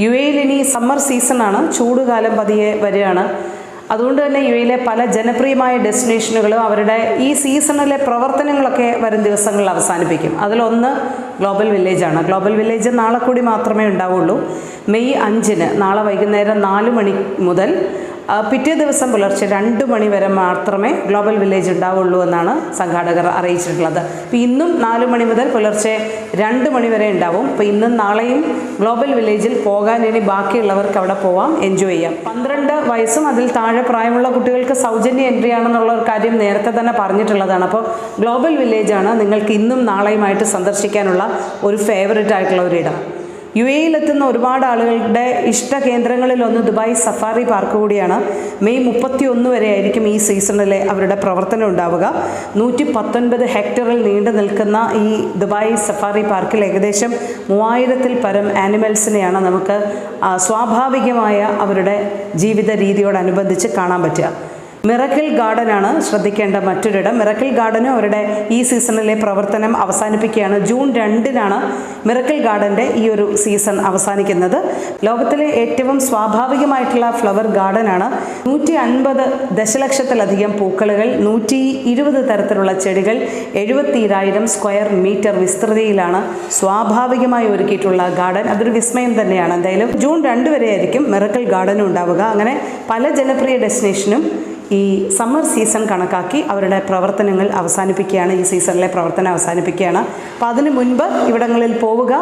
U എയിൽ ഇനി summer സീസണാണ്. ചൂടുകാലം പതിയെ വരികയാണ്. അതുകൊണ്ട് തന്നെ യു എയിലെ പല ജനപ്രിയമായ ഡെസ്റ്റിനേഷനുകളും അവരുടെ ഈ സീസണിലെ പ്രവർത്തനങ്ങളൊക്കെ വരും ദിവസങ്ങളിൽ അവസാനിപ്പിക്കും. അതിലൊന്ന് ഗ്ലോബൽ വില്ലേജാണ്. ഗ്ലോബൽ വില്ലേജ് നാളെ കൂടി മാത്രമേ ഉണ്ടാവുള്ളൂ. മെയ് അഞ്ചിന് നാളെ വൈകുന്നേരം നാല് മണി മുതൽ പിറ്റേ ദിവസം പുലർച്ചെ രണ്ട് മണി വരെ മാത്രമേ ഗ്ലോബൽ വില്ലേജ് ഉണ്ടാവുള്ളൂ എന്നാണ് സംഘാടകർ അറിയിച്ചിട്ടുള്ളത്. അപ്പോൾ ഇന്നും നാല് മണി മുതൽ പുലർച്ചെ രണ്ട് മണി വരെ ഉണ്ടാവും. അപ്പോൾ ഇന്നും നാളെയും ഗ്ലോബൽ വില്ലേജിൽ പോകാൻ ഇനി ബാക്കിയുള്ളവർക്ക് അവിടെ പോവാം എൻജോയ് ചെയ്യാം. പന്ത്രണ്ട് വയസ്സും അതിൽ താഴെ പ്രായമുള്ള കുട്ടികൾക്ക് സൗജന്യ എൻട്രി ആണെന്നുള്ള ഒരു കാര്യം നേരത്തെ തന്നെ പറഞ്ഞിട്ടുള്ളതാണ്. അപ്പോൾ ഗ്ലോബൽ വില്ലേജാണ് നിങ്ങൾക്ക് ഇന്നും നാളെയുമായിട്ട് സന്ദർശിക്കാനുള്ള ഒരു ഫേവററ്റ് ആയിട്ടുള്ള ഒരിടം യു എയിലെത്തുന്ന ഒരുപാട് ആളുകളുടെ ഇഷ്ട കേന്ദ്രങ്ങളിലൊന്ന് ദുബായ് സഫാറി പാർക്ക് കൂടിയാണ്. മെയ് മുപ്പത്തി ഒന്ന് വരെ ആയിരിക്കും ഈ സീസണിലെ അവരുടെ പ്രവർത്തനം ഉണ്ടാവുക. നൂറ്റി പത്തൊൻപത് ഹെക്ടറിൽ നീണ്ടു നിൽക്കുന്ന ഈ ദുബായ് സഫാറി പാർക്കിൽ ഏകദേശം മൂവായിരത്തിൽ പരം ആനിമൽസിനെയാണ് നമുക്ക് സ്വാഭാവികമായ അവരുടെ ജീവിത രീതിയോടനുബന്ധിച്ച് കാണാൻ പറ്റുക. മിറക്കിൾ ഗാർഡനാണ് ശ്രദ്ധിക്കേണ്ട മറ്റൊരിടം. മിറക്കിൾ ഗാർഡനും അവരുടെ ഈ സീസണിലെ പ്രവർത്തനം അവസാനിപ്പിക്കുകയാണ്. ജൂൺ രണ്ടിനാണ് മിറക്കിൾ ഗാർഡന്റെ ഈ ഒരു സീസൺ അവസാനിക്കുന്നത്. ലോകത്തിലെ ഏറ്റവും സ്വാഭാവികമായിട്ടുള്ള ഫ്ലവർ ഗാർഡനാണ് നൂറ്റി അൻപത് ദശലക്ഷത്തിലധികം പൂക്കളുകൾ നൂറ്റി ഇരുപത് തരത്തിലുള്ള ചെടികൾ എഴുപത്തിരായിരം സ്ക്വയർ മീറ്റർ വിസ്തൃതിയിലാണ് സ്വാഭാവികമായി ഒരുക്കിയിട്ടുള്ള ഗാർഡൻ. അതൊരു വിസ്മയം തന്നെയാണ്. എന്തായാലും ജൂൺ രണ്ട് വരെ ആയിരിക്കും ഗാർഡനും ഉണ്ടാവുക. അങ്ങനെ പല ജനപ്രിയ ഡെസ്റ്റിനേഷനും ഈ സമ്മർ സീസൺ കണക്കാക്കി അവരുടെ പ്രവർത്തനങ്ങൾ അവസാനിപ്പിക്കുകയാണ് ഈ സീസണിലെ പ്രവർത്തനം അവസാനിപ്പിക്കുകയാണ്. അപ്പോൾ അതിനു മുൻപ് ഇവിടങ്ങളിൽ പോവുക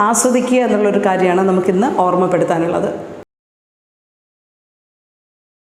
ആസ്വദിക്കുക എന്നുള്ളൊരു കാര്യമാണ് നമുക്കിന്ന് ഓർമ്മപ്പെടുത്താനുള്ളത്.